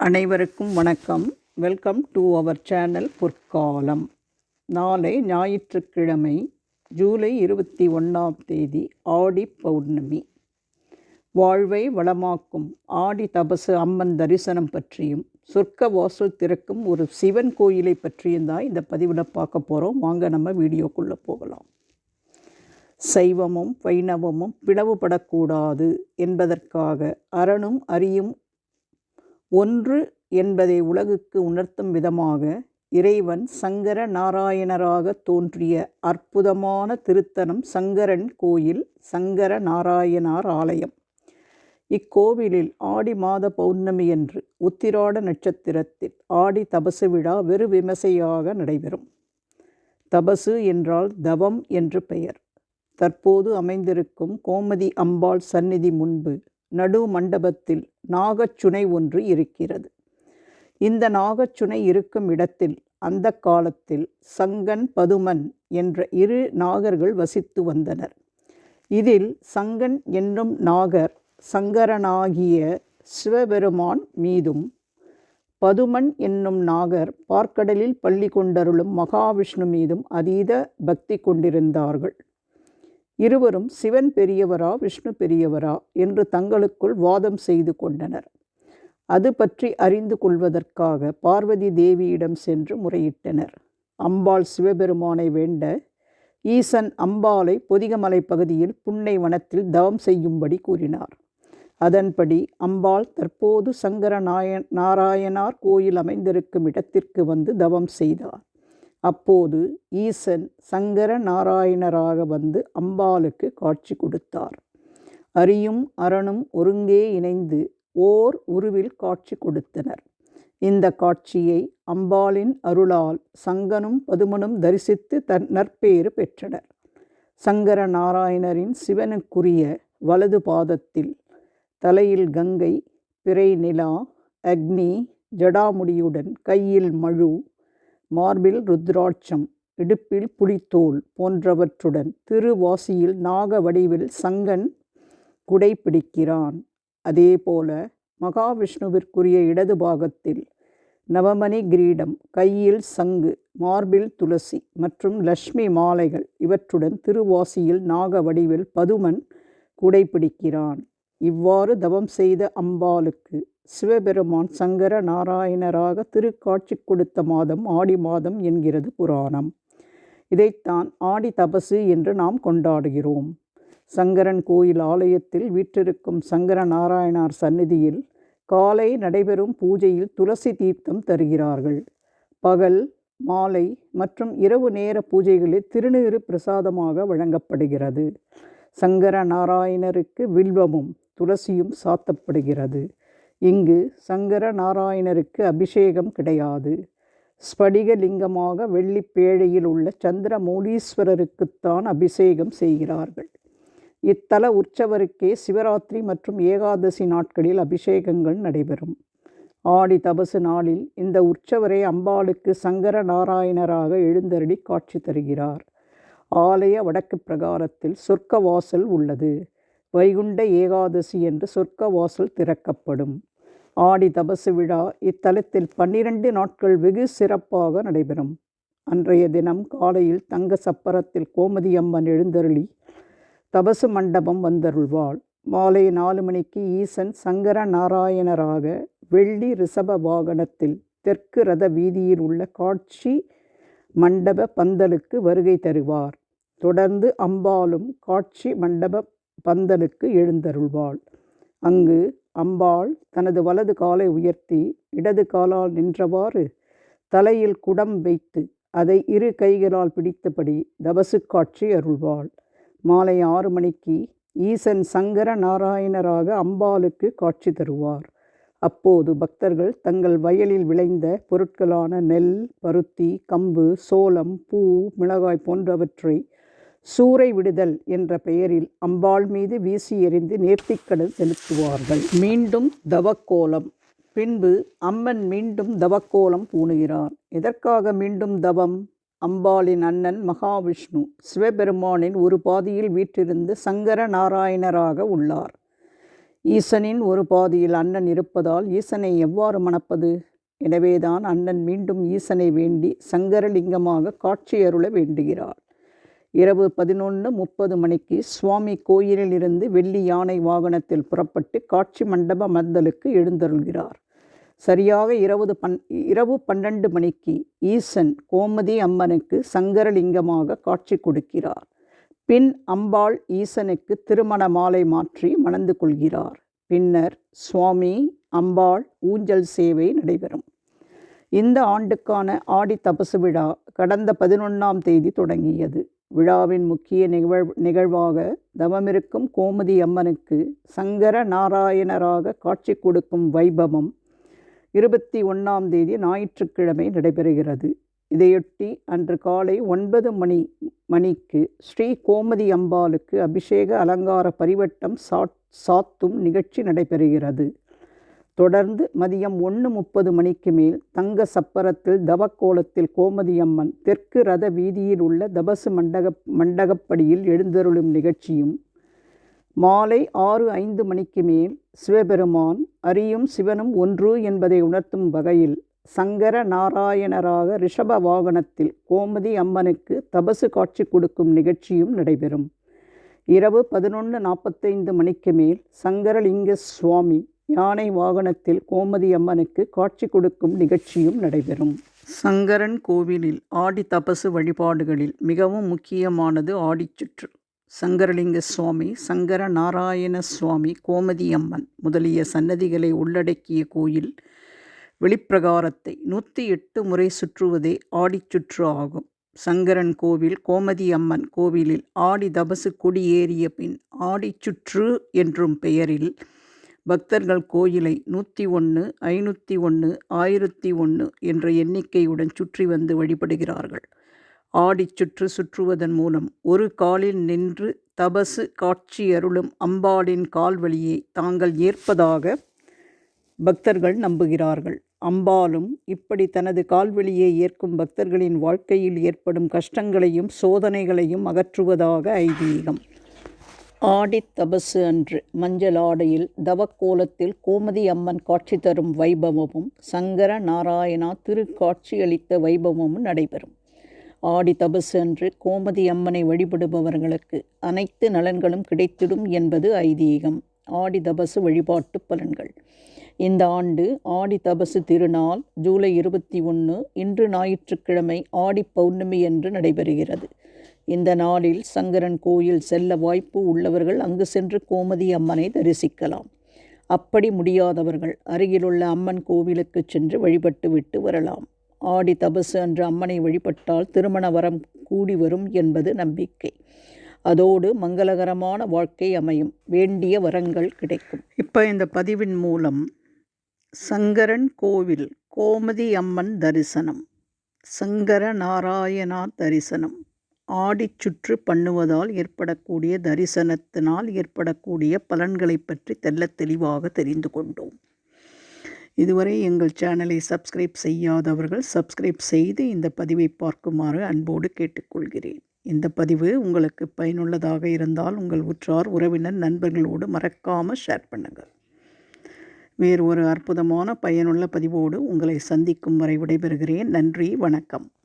அனைவருக்கும் வணக்கம். Welcome to our channel பொற்காலம். நாளை ஞாயிற்றுக்கிழமை ஜூலை இருபத்தி ஒன்றாம் தேதி ஆடி பௌர்ணமி. வாழ்வை வளமாக்கும் ஆடி தபசு அம்மன் தரிசனம் பற்றியும் சொர்க்க வாசல் திறக்கும் ஒரு சிவன் கோயிலை பற்றியும் தான் இந்த பதிவில் பார்க்க போகிறோம் வாங்க நம்ம வீடியோக்குள்ளே போகலாம். சைவமும் வைணவமும் பிளவுபடக்கூடாது என்பதற்காக அரணும் அரியும் ஒன்று என்பதை உலகுக்கு உணர்த்தும் விதமாக இறைவன் சங்கர நாராயணராக தோன்றிய அற்புதமான திருத்தலம் சங்கரன் கோயில் சங்கர நாராயணார் ஆலயம். இக்கோவிலில் ஆடி மாத பௌர்ணமியன்று உத்திராட நட்சத்திரத்தில் ஆடி தபசு விழா வெறு விமசையாக நடைபெறும். தபசு என்றால் தவம் என்று பெயர். தற்போது அமைந்திருக்கும் கோமதி அம்பாள் சந்நிதி முன்பு நடு மண்டபத்தில் நாகச்சுனை ஒன்று இருக்கிறது. இந்த நாகச்சுனை இருக்கும் இடத்தில் அந்த காலத்தில் சங்கன் பதுமன் என்ற இரு நாகர்கள் வசித்து வந்தனர். இதில் சங்கன் என்னும் நாகர் சங்கரனாகிய சிவபெருமான் மீதும் பதுமன் என்னும் நாகர் பார்க்கடலில் பள்ளி கொண்டருளும் மகாவிஷ்ணு மீதும் அதீத பக்தி கொண்டிருந்தார்கள். இருவரும் சிவன் பெரியவரா விஷ்ணு பெரியவரா என்று தங்களுக்குள் வாதம் செய்து கொண்டனர். அது பற்றி அறிந்து கொள்வதற்காக பார்வதி தேவியிடம் சென்று முறையிட்டனர். அம்பாள் சிவபெருமானை வேண்ட ஈசன் அம்பாளை பொதிகமலை பகுதியில் புன்னை வனத்தில் தவம் செய்யும்படி கூறினார். அதன்படி அம்பாள் தற்போது சங்கர நாய நாராயணார் கோயில் அமைந்திருக்கும் இடத்திற்கு வந்து தவம் செய்தார். அப்போது ஈசன் சங்கர நாராயணராக வந்து அம்பாளுக்கு காட்சி கொடுத்தார். அரியும் அரணும் ஒருங்கே இணைந்து ஓர் உருவில் காட்சி கொடுத்தனர். இந்த காட்சியை அம்பாளின் அருளால் சங்கனும் பதுமனும் தரிசித்து தன் நற்பேறு பெற்றனர். சங்கர நாராயணரின் சிவனுக்குரிய வலது பாதத்தில் தலையில் கங்கை பிறை நிலா அக்னி ஜடாமுடியுடன் கையில் மழு மார்பில் ருத்ராட்சம் இடுப்பில் புலித்தோல் போன்றவற்றுடன் திருவாசியில் நாக வடிவில் சங்கன் குடை பிடிக்கிறான் அதேபோல மகாவிஷ்ணுவிற்குரிய இடது பாகத்தில் நவமணி கிரீடம் கையில் சங்கு மார்பில் துளசி மற்றும் லக்ஷ்மி மாலைகள் இவற்றுடன் திருவாசியில் நாக வடிவில் பதுமன் குடைப்பிடிக்கிறான் இவ்வாறு தவம் செய்த அம்பாளுக்கு சிவபெருமான் சங்கர நாராயணராக திருக்காட்சி கொடுத்த மாதம் ஆடி மாதம் என்கிறது புராணம். இதைத்தான் ஆடி தபசு என்று நாம் கொண்டாடுகிறோம். சங்கரன் கோயில் ஆலயத்தில் வீற்றிருக்கும் சங்கர நாராயணார் சந்நிதியில் காலை நடைபெறும் பூஜையில் துளசி தீர்த்தம் தருகிறார்கள். பகல் மாலை மற்றும் இரவு நேர பூஜைகளில் திருநீறு பிரசாதமாக வழங்கப்படுகிறது. சங்கர நாராயணருக்கு வில்வமும் துளசியும் சாத்தப்படுகிறது. இங்கு சங்கர நாராயணருக்கு அபிஷேகம் கிடையாது. ஸ்படிகலிங்கமாக வெள்ளிப்பேழையில் உள்ள சந்திரமௌலீஸ்வரருக்குத்தான் அபிஷேகம் செய்கிறார்கள். இத்தல உற்சவருக்கே சிவராத்திரி மற்றும் ஏகாதசி நாட்களில் அபிஷேகங்கள் நடைபெறும். ஆடி தபசு நாளில் இந்த உற்சவரை அம்பாளுக்கு சங்கர நாராயணராக எழுந்தருளி காட்சி தருகிறார். ஆலய வடக்கு பிரகாரத்தில் சொர்க்க வாசல் உள்ளது. வைகுண்ட ஏகாதசி என்று சொர்க்க வாசல் திறக்கப்படும். ஆடி தபசு விழா இத்தலத்தில் பன்னிரண்டு நாட்கள் வெகு சிறப்பாக நடைபெறும். அன்றைய தினம் காலையில் தங்க சப்பரத்தில் கோமதி அம்மன் எழுந்தருளி தபசு மண்டபம் வந்தருள்வாள். மாலை நாலு மணிக்கு ஈசன் சங்கர நாராயணராக வெள்ளி ரிஷப வாகனத்தில் தெற்கு ரத வீதியில் உள்ள காட்சி மண்டப பந்தலுக்கு வருகை தருவார். தொடர்ந்து அம்பாளும் காட்சி மண்டப பந்தலுக்கு எழுந்தருள்வாள். அங்கு அம்பாள் தனது வலது காலை உயர்த்தி இடது காலால் நின்றவாறு தலையில் குடம் வைத்து அதை இரு கைகளால் பிடித்தபடி தபசு காட்சி அருள்வாள். மாலை ஆறு மணிக்கு ஈசன் சங்கர நாராயணராக அம்பாளுக்கு காட்சி தருவார். அப்போது பக்தர்கள் தங்கள் வயலில் விளைந்த பொருட்களான நெல் பருத்தி கம்பு சோளம் பூ மிளகாய் போன்றவற்றை சூறை விடுதல் என்ற பெயரில் அம்பாள் மீது வீசி எறிந்து நேர்த்திக்கடல் செலுத்துவார்கள். மீண்டும் தவக்கோலம். பின்பு அம்மன் மீண்டும் தவக்கோலம் பூணுகிறார் எதற்காக மீண்டும் தவம்? அம்பாளின் அண்ணன் மகாவிஷ்ணு சிவபெருமானின் ஒரு பாதியில் வீற்றிருந்து சங்கர நாராயணராக உள்ளார். ஈசனின் ஒரு பாதியில் அண்ணன் இருப்பதால் ஈசனை எவ்வாறு மணப்பது? எனவேதான் அண்ணன் மீண்டும் ஈசனை வேண்டி சங்கரலிங்கமாக காட்சியருள வேண்டுகிறார். இரவு பதினொன்று முப்பது மணிக்கு சுவாமி கோயிலில் இருந்து வெள்ளி யானை வாகனத்தில் புறப்பட்டு காட்சி மண்டப மந்தலுக்கு எழுந்தருள்கிறார். சரியாக இருபது பன் இரவு பன்னெண்டு மணிக்கு ஈசன் கோமதி அம்மனுக்கு சங்கரலிங்கமாக காட்சி கொடுக்கிறார். பின் அம்பாள் ஈசனுக்கு திருமண மாலை மாற்றி மணந்து கொள்கிறார். பின்னர் சுவாமி அம்பாள் ஊஞ்சல் சேவை நடைபெறும். இந்த ஆண்டுக்கான ஆடி தபசு விழா கடந்த பதினொன்றாம் தேதி தொடங்கியது. விழாவின் முக்கிய நிகழ் நிகழ்வாக தவமிருக்கும் கோமதி அம்மனுக்கு சங்கர நாராயணராக காட்சி கொடுக்கும் வைபவம் இருபத்தி ஒன்றாம் தேதி ஞாயிற்றுக்கிழமை நடைபெறுகிறது. இதையொட்டி அன்று காலை ஒன்பது மணி மணிக்கு ஸ்ரீ கோமதி அம்பாளுக்கு அபிஷேக அலங்கார பரிவட்டம் சாத் சாத்தும் நிகழ்ச்சி நடைபெறுகிறது. தொடர்ந்து மதியம் ஒன்று முப்பது மணிக்கு மேல் தங்க சப்பரத்தில் தவக்கோலத்தில் கோமதி அம்மன் தெற்கு ரத வீதியில் உள்ள தபசு மண்டக மண்டகப்படியில் எழுந்தருளும் நிகழ்ச்சியும் மாலை ஆறு ஐந்து மணிக்கு மேல் சிவபெருமான் அரியும் சிவனும் ஒன்று என்பதை உணர்த்தும் வகையில் சங்கர நாராயணராக ரிஷப வாகனத்தில் கோமதி அம்மனுக்கு தபசு காட்சி கொடுக்கும் நிகழ்ச்சியும் நடைபெறும். இரவு பதினொன்று நாற்பத்தைந்து மணிக்கு மேல் சங்கரலிங்க சுவாமி யானை வாகனத்தில் கோமதி அம்மனுக்கு காட்சி கொடுக்கும் நிகழ்ச்சியும் நடைபெறும். சங்கரன் கோவிலில் ஆடி தபசு வழிபாடுகளில் மிகவும் முக்கியமானது ஆடிச்சுற்று சங்கரலிங்க சுவாமி சங்கர நாராயண சுவாமி கோமதி அம்மன் முதலிய சன்னதிகளை உள்ளடக்கிய கோயில் வெளிப்பிரகாரத்தை நூற்றி எட்டு முறை சுற்றுவதே ஆடிச்சுற்று ஆகும். சங்கரன் கோவில் கோமதி அம்மன் கோவிலில் ஆடி தபசு கொடியேறிய பின் ஆடிச்சுற்று என்றும் பெயரில் பக்தர்கள் கோயிலை நூற்றி ஒன்று ஐநூற்றி ஒன்று ஆயிரத்தி ஒன்று என்ற எண்ணிக்கையுடன் சுற்றி வந்து வழிபடுகிறார்கள். ஆடிச் சுற்று சுற்றுவதன் மூலம் ஒரு காலில் நின்று தபசு காட்சி அருளும் அம்பாளின் கால்வழியை தாங்கள் ஏற்பதாக பக்தர்கள் நம்புகிறார்கள். அம்பாலும் இப்படி தனது கால்வெளியை ஏற்கும் பக்தர்களின் வாழ்க்கையில் ஏற்படும் கஷ்டங்களையும் சோதனைகளையும் அகற்றுவதாக ஐதீகம். ஆடித்தபசு அன்று மஞ்சள் ஆடையில் தவக்கோலத்தில் கோமதி அம்மன் காட்சி தரும் வைபவமும் சங்கர நாராயணா திருக்காட்சியளித்த வைபவமும் நடைபெறும். ஆடி தபசு அன்று கோமதி அம்மனை வழிபடுபவர்களுக்கு அனைத்து நலன்களும் கிடைத்திடும் என்பது ஐதீகம். ஆடி தபசு வழிபாட்டு பலன்கள். இந்த ஆண்டு ஆடி தபசு திருநாள் ஜூலை இருபத்தி ஒன்று இன்று ஞாயிற்றுக்கிழமை ஆடி பௌர்ணமி என்று நடைபெறுகிறது. இந்த நாளில் சங்கரன் கோயில் செல்ல வாய்ப்பு உள்ளவர்கள் அங்கு சென்று கோமதி அம்மனை தரிசிக்கலாம். அப்படி முடியாதவர்கள் அருகிலுள்ள அம்மன் கோவிலுக்கு சென்று வழிபட்டு விட்டு வரலாம். ஆடி தபசு அன்று அம்மனை வழிபட்டால் திருமண வரம் கூடி வரும் என்பது நம்பிக்கை. அதோடு மங்களகரமான வாழ்க்கை அமையும். வேண்டிய வரங்கள் கிடைக்கும். இப்போ இந்த பதிவின் மூலம் சங்கரன் கோவில் கோமதி அம்மன் தரிசனம் சங்கர நாராயணா தரிசனம். ஆடிச்சுற்று பண்ணுவதால் ஏற்படக்கூடிய தரிசனத்தினால் ஏற்படக்கூடிய பலன்களை பற்றி தெல்ல தெளிவாக தெரிந்து கொண்டோம். இதுவரை எங்கள் சேனலை சப்ஸ்கிரைப் செய்யாதவர்கள் சப்ஸ்கிரைப் செய்து இந்த பதிவை பார்க்குமாறு அன்போடு கேட்டுக்கொள்கிறேன். இந்த பதிவு உங்களுக்கு பயனுள்ளதாக இருந்தால் உங்கள் உற்றார் உறவினர் நண்பர்களோடு மறக்காமல் ஷேர் பண்ணுங்கள். வேறு ஒரு அற்புதமான பயனுள்ள பதிவோடு உங்களை சந்திக்கும் வரை விடைபெறுகிறேன். நன்றி வணக்கம்.